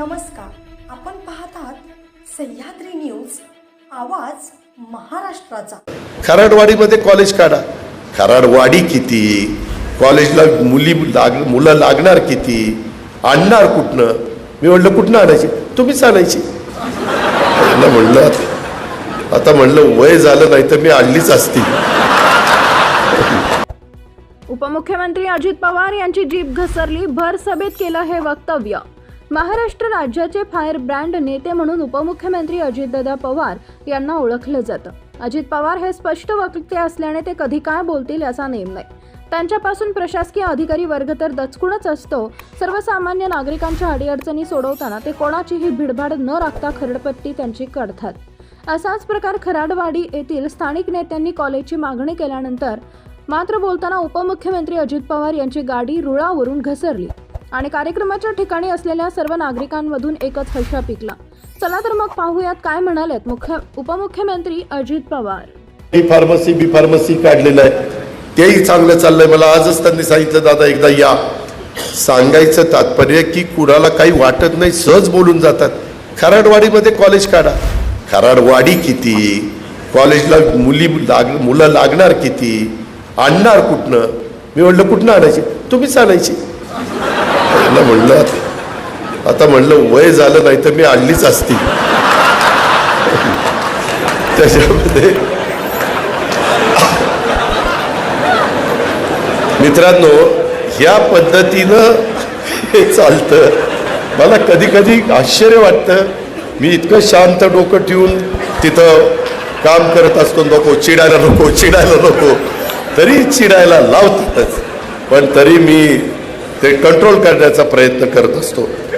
नमस्कार. आपण पाहत आहात सह्याद्री न्यूज आवाज महाराष्ट्राचा. खराडवाडीमध्ये कॉलेज काढा. खराडवाडी किती? कॉलेजला मुली लाग मुलं लागणार किती? आणणार कुठनं? मी म्हणलं कुठनं आणायची? तुम्हीच आणायची. म्हणलं आता म्हणलं वय झालं नाही तर मी आणलीच असती. उपमुख्यमंत्री अजित पवार यांची जीप घसरली भर सभेत केलं हे वक्तव्य. महाराष्ट्र राज्याचे फायर ब्रँड नेते म्हणून उपमुख्यमंत्री अजितदादा पवार यांना ओळखलं जातं. अजित पवार हे स्पष्ट वक्ते असल्याने ते कधी काय बोलतील याचा नेम नाही. त्यांच्यापासून प्रशासकीय अधिकारी वर्ग तर दचकूनच असतो. सर्वसामान्य नागरिकांच्या अडीअडचणी सोडवताना ते कोणाचीही भिडभाड न राखता खरडपट्टी त्यांची काढतात असाच प्रकार खराडवाडी येथील स्थानिक नेत्यांनी कॉलेजची मागणी केल्यानंतर मात्र बोलताना उपमुख्यमंत्री अजित पवार यांची गाडी रुळावरून घसरली. आणि कार्यक्रमाच्या ठिकाणी असलेल्या सर्व नागरिकांमधून एकच हर्षा पिकला. चला तर मग पाहूयात काय म्हणालेत मुख्य उपमुख्यमंत्री Ajit Pawar. B pharmacy B pharmacy काढलेलं आहे. तेही चांगलं चाललंय. मला आजच त्यांनी सांगितलं दादा एकदा या. सांगायचं तात्पर्य की कुणाला काही वाटत नाही सहज बोलून जातात. खराडवाडीमध्ये कॉलेज काढा. खराडवाडी किती? कॉलेजला मुली लाग मुलं लागणार किती? आणणार कुठनं? मी म्हटलं कुठनं आणायची? तुम्हीच आणायची. त्यांना म्हणलं आता म्हणलं वय झालं नाही तर मी आणलीच असती. त्याच्यामध्ये मित्रांनो या पद्धतीनं हे चालतं. मला कधी कधी आश्चर्य वाटतं. मी इतकं शांत डोकं ठेवून तिथं काम करत असतो नको चिडायला नको चिडायला नको. तरी चिडायला लावतातच पण तरी मी ते कंट्रोल करण्याचा प्रयत्न करत असतो.